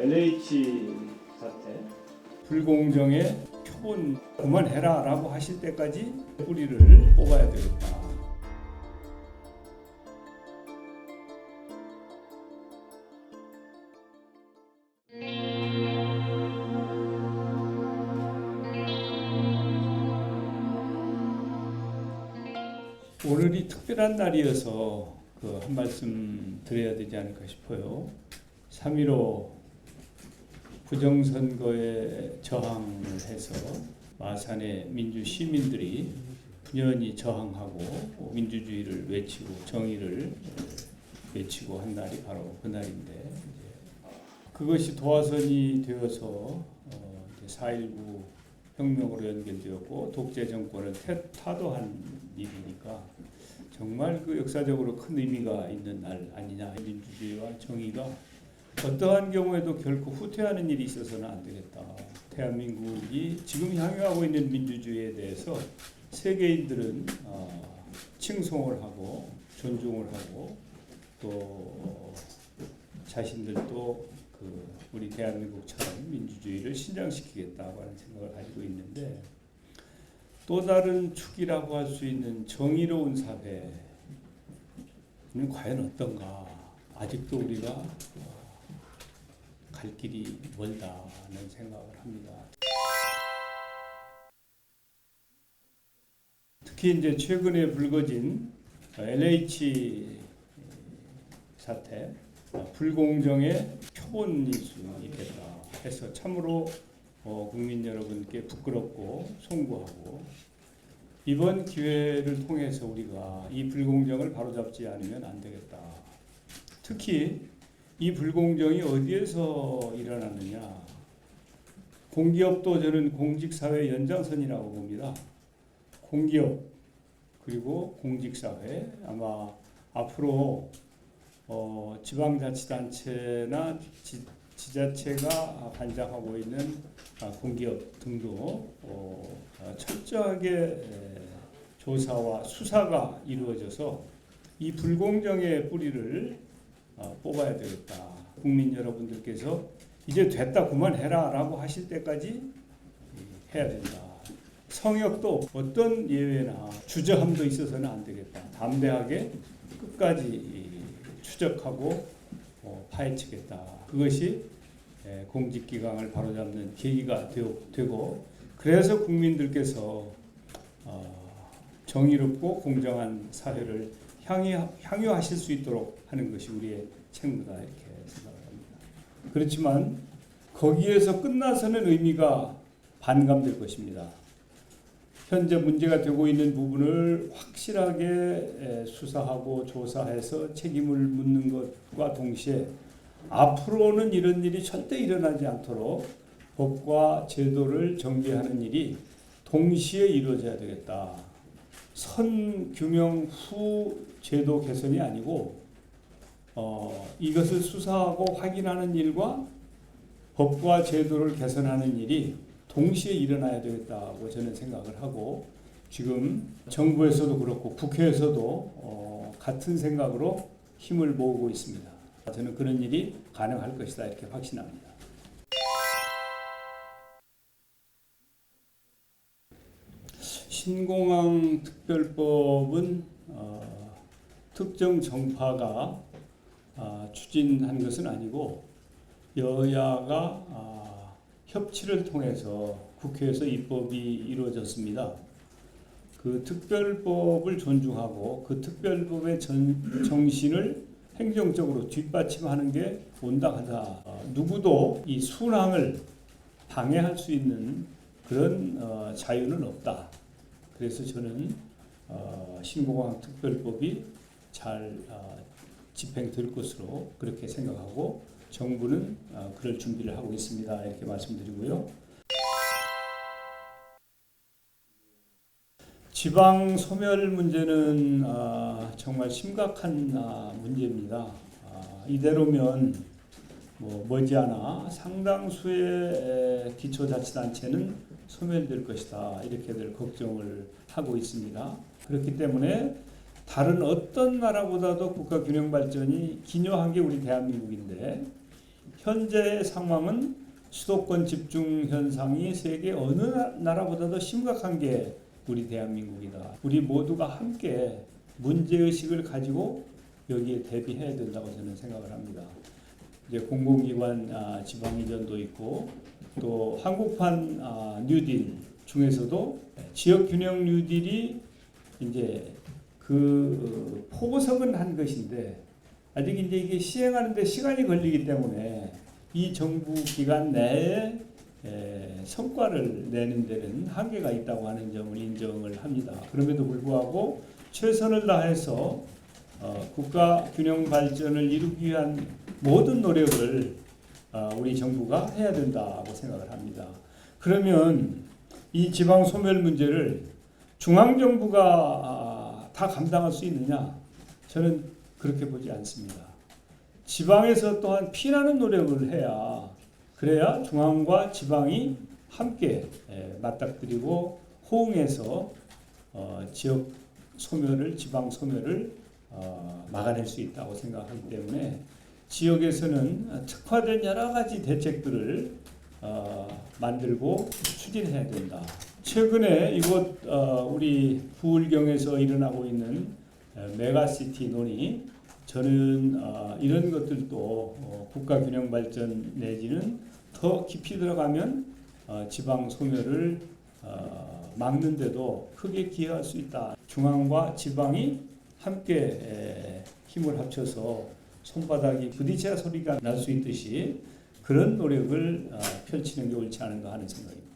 LH 사태 불공정의 표본 그만해라 라고 하실 때까지 뿌리를 뽑아야 되겠다. 오늘이 특별한 날이어서 그 한 말씀 드려야 되지 않을까 싶어요. 3.15 부정선거에 저항을 해서 마산의 민주 시민들이 분연히 저항하고 민주주의를 외치고 정의를 외치고 한 날이 바로 그날인데 그것이 도화선이 되어서 어, 4.19 혁명으로 연결되었고 독재 정권을 태- 타도한 일이니까 정말 그 역사적으로 큰 의미가 있는 날 아니냐. 민주주의와 정의가 어떠한 경우에도 결코 후퇴하는 일이 있어서는 안 되겠다. 대한민국이 지금 향유하고 있는 민주주의에 대해서 세계인들은 어, 칭송을 하고 존중을 하고 또 자신들도 그 우리 대한민국처럼 민주주의를 신장시키겠다고 하는 생각을 가지고 있는데 또 다른 축이라고 할 수 있는 정의로운 사회는 과연 어떤가? 아직도 우리가 어, 갈 길이 멀다는 생각을 합니다. 특히 이제 최근에 불거진 LH 사태, 어, 불공정의 표본이 됐다 해서 참으로 어, 국민 여러분께 부끄럽고 송구하고 이번 기회를 통해서 우리가 이 불공정을 바로잡지 않으면 안 되겠다. 특히 이 불공정이 어디에서 일어나느냐? 공기업도 저는 공직사회 연장선이라고 봅니다. 공기업 그리고 공직사회 아마 앞으로 어, 지방자치단체나 지, 지자체가 관장하고 있는 아, 공기업 등도 어, 아, 철저하게 에, 조사와 수사가 이루어져서 이 불공정의 뿌리를 어, 뽑아야 되겠다. 국민 여러분들께서 이제 됐다 그만해라 라고 하실 때까지 이, 해야 된다. 성역도 어떤 예외나 주저함도 있어서는 안 되겠다. 담대하게 끝까지 이, 추적하고 어, 파헤치겠다. 그것이 에, 공직기강을 바로잡는 계기가 되고, 되고 그래서 국민들께서 어, 정의롭고 공정한 사회를 향유, 향유하실 수 있도록 하는 것이 우리의 책무다 이렇게 생각을 합니다. 그렇지만 거기에서 끝나서는 의미가 반감될 것입니다. 현재 문제가 되고 있는 부분을 확실하게 에, 수사하고 조사해서 책임을 묻는 것과 동시에 앞으로는 이런 일이 절대 일어나지 않도록 법과 제도를 정비하는 일이 동시에 이루어져야 되겠다. 선 규명 후 제도 개선이 아니고 어, 이것을 수사하고 확인하는 일과 법과 제도를 개선하는 일이 동시에 일어나야 되겠다고 저는 생각을 하고 지금 정부에서도 그렇고 국회에서도 어, 같은 생각으로 힘을 모으고 있습니다. 저는 그런 일이 가능할 것이다 이렇게 확신합니다. 신공항 특별법은 어, 특정 정파가 아, 추진한 것은 아니고 여야가 아, 협치를 통해서 국회에서 입법이 이루어졌습니다. 그 특별법을 존중하고 그 특별법의 전, 정신을 행정적으로 뒷받침하는 게 온당하다. 어, 누구도 이 순항을 방해할 수 있는 그런 어, 자유는 없다. 그래서 저는 어, 신공항 특별법이 잘 어, 집행될 것으로 그렇게 생각하고 정부는 어, 그럴 준비를 하고 있습니다. 이렇게 말씀드리고요. 지방 소멸 문제는 아, 정말 심각한 아, 문제입니다. 아, 이대로면 뭐 머지않아 상당수의 에, 기초자치단체는 소멸될 것이다 이렇게들 걱정을 하고 있습니다. 그렇기 때문에 다른 어떤 나라보다도 국가 균형 발전이 기여한 게 우리 대한민국인데 현재 상황은 수도권 집중 현상이 세계 어느 나- 나라보다도 심각한 게 우리 대한민국이다. 우리 모두가 함께 문제의식을 가지고 여기에 대비해야 된다고 저는 생각을 합니다. 이제 공공기관 아, 지방이전도 있고 또 한국판 아, 뉴딜 중에서도 지역 균형 뉴딜이 이제 그 포석은 한 것인데 아직 이제 이게 시행하는데 시간이 걸리기 때문에 이 정부 기간 내에 에, 성과를 내는 데는 한계가 있다고 하는 점을 인정을 합니다. 그럼에도 불구하고 최선을 다해서 어, 국가 균형 발전을 이루기 위한 모든 노력을 어, 우리 정부가 해야 된다고 생각을 합니다. 그러면 이 지방 소멸 문제를 중앙 정부가 아, 다 감당할 수 있느냐? 저는 그렇게 보지 않습니다. 지방에서 또한 피나는 노력을 해야 그래야 중앙과 지방이 함께 에, 맞닥뜨리고 호응해서 어, 지역 소멸을 지방 소멸을 어, 막아낼 수 있다고 생각하기 때문에 지역에서는 특화된 여러 가지 대책들을 어, 만들고 추진해야 된다. 최근에 이곳 어, 우리 부울경에서 일어나고 있는 어, 메가시티 논의 저는 어, 이런 것들도 어, 국가 균형 발전 내지는 더 깊이 들어가면 어, 지방 소멸을 어, 막는데도 크게 기여할 수 있다. 중앙과 지방이 함께 에, 힘을 합쳐서 손바닥이 부딪혀야 소리가 날 수 있듯이 그런 노력을 어, 펼치는 게 옳지 않은가 하는 생각입니다.